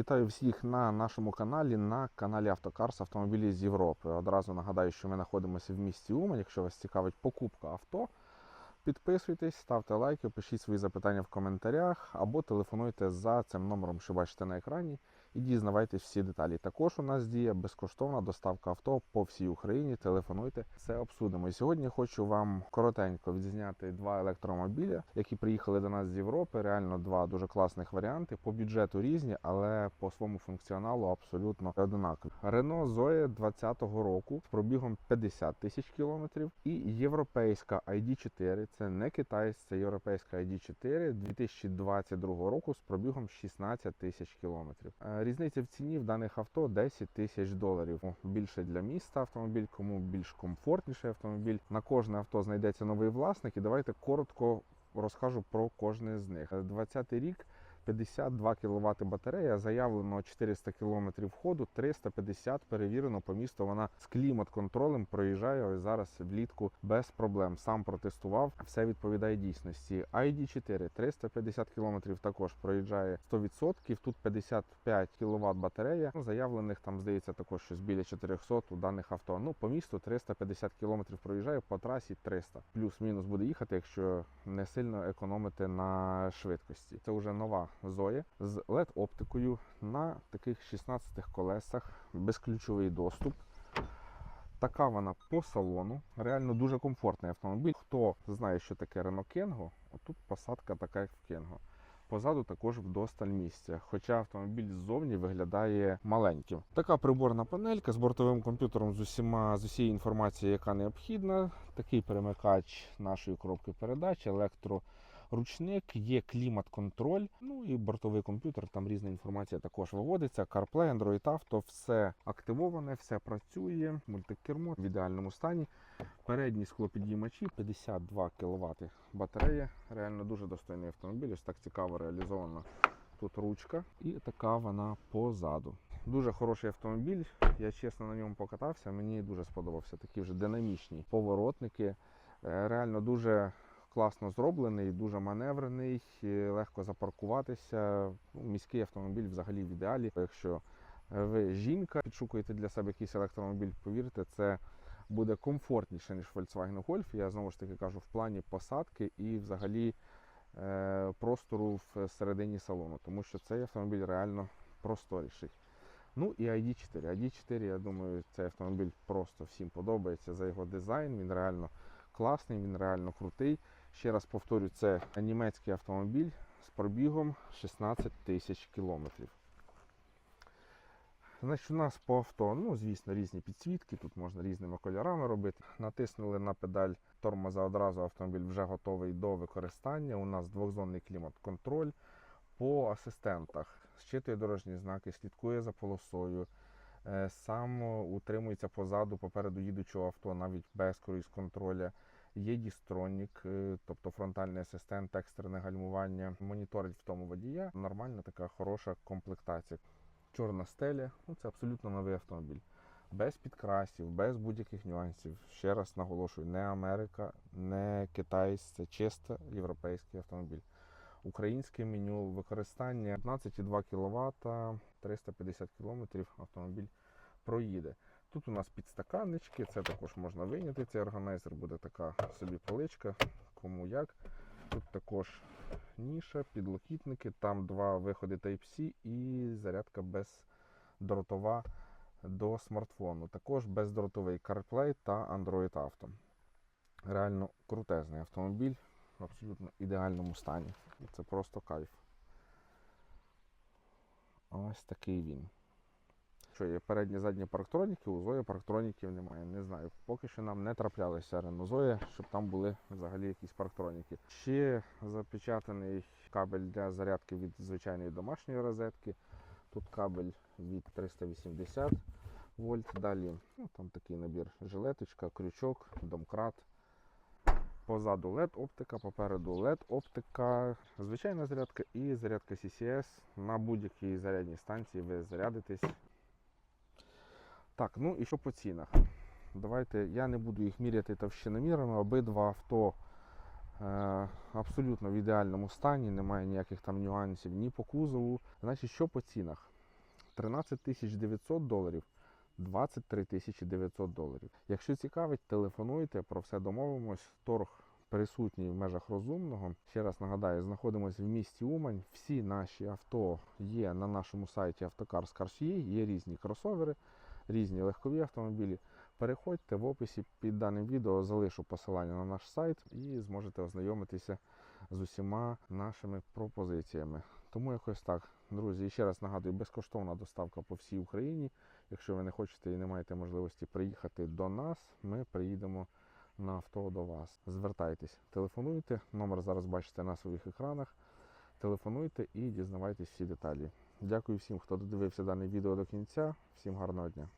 Вітаю всіх на нашому каналі, на каналі Автокарс автомобілі з Європи. Одразу нагадаю, що ми знаходимося в місті Умань. Якщо вас цікавить покупка авто, підписуйтесь, ставте лайки, пишіть свої запитання в коментарях або телефонуйте за цим номером, що бачите на екрані, і дізнавайтесь всі деталі. Також у нас діє безкоштовна доставка авто по всій Україні. Телефонуйте, все обсудимо. І сьогодні хочу вам коротенько відзняти два електромобіля, які приїхали до нас з Європи. Реально два дуже класних варіанти. По бюджету різні, але по своєму функціоналу абсолютно одинакові. Renault Zoe 2020 року з пробігом 50 тисяч кілометрів і європейська ID4. Це не китайська, це європейська ID4 2022 року з пробігом 16 тисяч кілометрів. Е, Різниця в ціні в даних авто 10 тисяч доларів. Більше для міста автомобіль, кому більш комфортніший автомобіль. На кожне авто знайдеться новий власник. І давайте коротко розкажу про кожне з них. 20 рік. 52 кВт батарея, заявлено 400 км ходу, 350 перевірено по місту. Вона з клімат-контролем проїжджає ось зараз влітку без проблем. Сам протестував, все відповідає дійсності. ID4 350 км також проїжджає 100%. Тут 55 кВт батарея. Ну, заявлених там здається також щось біля 400 у даних авто. Ну по місту 350 км проїжджає, по трасі 300. Плюс-мінус буде їхати, якщо не сильно економити на швидкості. Це вже нова Zoe з led оптикою на таких 16 колесах, безключовий доступ. Така вона по салону. Реально дуже комфортний автомобіль. Хто знає, що таке Renault Kengo, отут посадка така, як в Kengo. Позаду також вдосталь місця, хоча автомобіль ззовні виглядає маленьким. Така приборна панелька з бортовим комп'ютером з усіма з усією інформацією, яка необхідна. Такий перемикач нашої коробки передач, електроручник, є клімат-контроль. Ну і бортовий комп'ютер. Там різна інформація також виводиться. CarPlay, Android Auto, все активоване, все працює. Мультикермо в ідеальному стані. Передні склопідіймачі 52 кВт батарея. Реально дуже достойний автомобіль. Ось так цікаво реалізована тут ручка. І така вона позаду. Дуже хороший автомобіль. Я чесно на ньому покатався. Мені дуже сподобався. Такі вже динамічні поворотники. Е, Реально дуже класно зроблений, дуже маневрений, е, легко запаркуватися. Ну, Міський автомобіль взагалі в ідеалі. Якщо ви жінка, підшукуєте для себе якийсь електромобіль, повірте, це буде комфортніше, ніж Volkswagen Golf. Я знову ж таки кажу, в плані посадки і взагалі е, простору всередині салону, тому що цей автомобіль реально просторіший. Ну і ID4. ID4, я думаю, цей автомобіль просто всім подобається за його дизайн. Він реально класний, він реально крутий. Ще раз повторю, це німецький автомобіль з пробігом 16 тисяч кілометрів. Значить, у нас по авто, ну, звісно, різні підсвітки, тут можна різними кольорами робити. Натиснули на педаль тормоза одразу автомобіль вже готовий до використання. У нас двохзонний клімат-контроль. По асистентах щитує дорожні знаки, слідкує за полосою, е, сам утримується позаду, попереду їдучого авто, навіть без круїз контроля. Є дістронік, е, тобто фронтальний асистент, екстрене гальмування, моніторить в тому водія. Нормальна така хороша комплектація. Чорна стеля, ну це абсолютно новий автомобіль. Без підкрасів, без будь-яких нюансів. Ще раз наголошую, не Америка, не Китай, це чисто європейський автомобіль. Українське меню використання 15,2 кВт, 350 км автомобіль проїде. Тут у нас підстаканнички, це також можна вийняти. Цей органайзер буде така собі поличка, кому як. Тут також ніша, підлокітники, там два виходи Type-C і зарядка бездротова до смартфону. Також бездротовий CarPlay та Android Auto. Реально крутезний автомобіль в абсолютно ідеальному стані. Це просто кайф. Ось такий він. Що є передні задні парктроніки, у Зої парктроніків немає. Не знаю. Поки що нам не траплялися Zoe, щоб там були взагалі якісь парктроніки. Ще запечатаний кабель для зарядки від звичайної домашньої розетки. Тут кабель від 380 вольт. Далі ну, там такий набір жилеточка, крючок, домкрат. Позаду LED оптика, попереду LED оптика, звичайна зарядка і зарядка CCS. На будь-якій зарядній станції ви зарядитесь. Так, ну і що по цінах? Давайте я не буду їх міряти товщиномірами. Обидва авто е, абсолютно в ідеальному стані, немає ніяких там нюансів ні по кузову. Значить, що по цінах? 13 900 доларів, 23 900 доларів. Якщо цікавить, телефонуйте, про все домовимось. Торг присутній в межах розумного. Ще раз нагадаю, знаходимося в місті Умань. Всі наші авто є на нашому сайті Автокарс Cars.ua, є різні кросовери, різні легкові автомобілі. Переходьте в описі під даним відео, залишу посилання на наш сайт і зможете ознайомитися з усіма нашими пропозиціями. Тому якось так, друзі, і ще раз нагадую, безкоштовна доставка по всій Україні. Якщо ви не хочете і не маєте можливості приїхати до нас, ми приїдемо на авто до вас. Звертайтесь, телефонуйте. Номер зараз бачите на своїх екранах. Телефонуйте і дізнавайтесь всі деталі. Дякую всім, хто додивився дане відео до кінця. Всім гарного дня.